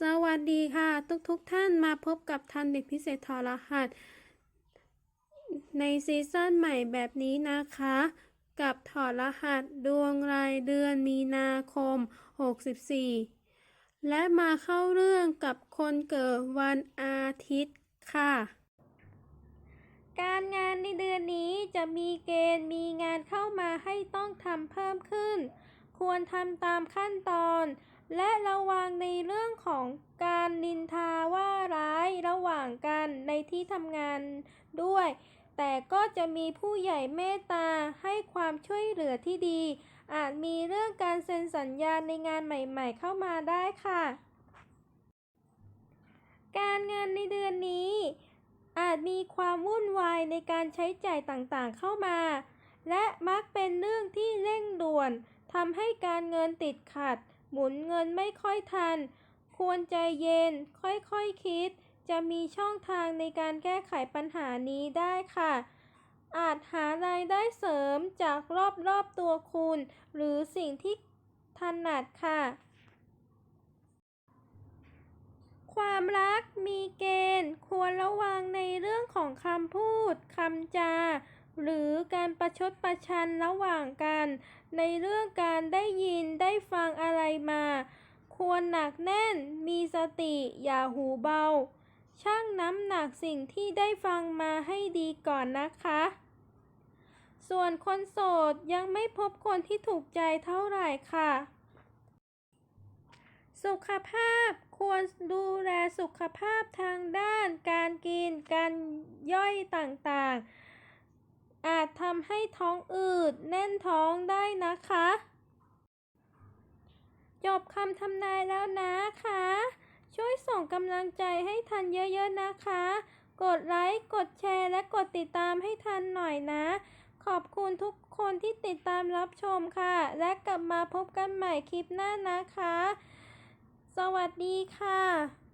สวัสดีค่ะ ทุกๆทท่านมาพบกับทันเด็กพิเศษทอรหัส ในซีซั่นใหม่แบบนี้นะคะ กับถอดรหัสดวงรายเดือนมีนาคม 64 และมาเข้าเรื่องกับคนเกิดวันอาทิตย์ค่ะ การงานในเดือนนี้จะมีเกณฑ์มีงานเข้ามาให้ต้องทำเพิ่มขึ้น ควรทำตามขั้นตอน และระวังในเรื่องของการนินทาว่าร้ายระหว่างกันในที่ทำงานด้วย แต่ก็จะมีผู้ใหญ่เมตตาให้ความช่วยเหลือที่ดี อาจมีเรื่องการเซ็นสัญญาในงานใหม่ๆ เข้ามาได้ค่ะ การเงินในเดือนนี้ อาจมีความวุ่นวายในการใช้จ่ายต่างๆเข้ามา และมักเป็นเรื่องที่เร่งด่วนทำให้การเงินติดขัด หมุนเงินไม่ค่อยทัน ควรใจเย็นค่อยๆคคิด จะมีช่องทางในการแก้ไขปัญหานี้ได้ค่ะ อาจหารายได้เสริมจากรอบๆตัวคุณ หรือสิ่งที่ถนัดค่ะ ความรักมีเกณฑ์ควรระวังในเรื่องของคำพูดคำจา หรือการประชดประชันระหว่างกัน ในเรื่องการได้ยินได้ฟังอะไรมาควรหนักแน่น มีสติ อย่าหูเบา ชั่งน้ำหนักสิ่งที่ได้ฟังมาให้ดีก่อนนะคะ ส่วนคนโสดยังไม่พบคนที่ถูกใจเท่าไหร่ค่ะ สุขภาพควรดูแลสุขภาพทางด้านการกิน การย่อยต่างๆ อาจทำให้ท้องอืดแน่นท้องได้นะคะ จบคำทำนายแล้วนะคะ ช่วยส่งกำลังใจให้ทันเยอะๆนะคะ กดไลค์ กดแชร์ และกดติดตามให้ทันหน่อยนะ ขอบคุณทุกคนที่ติดตามรับชมค่ะ และกลับมาพบกันใหม่คลิปหน้านะคะ สวัสดีค่ะ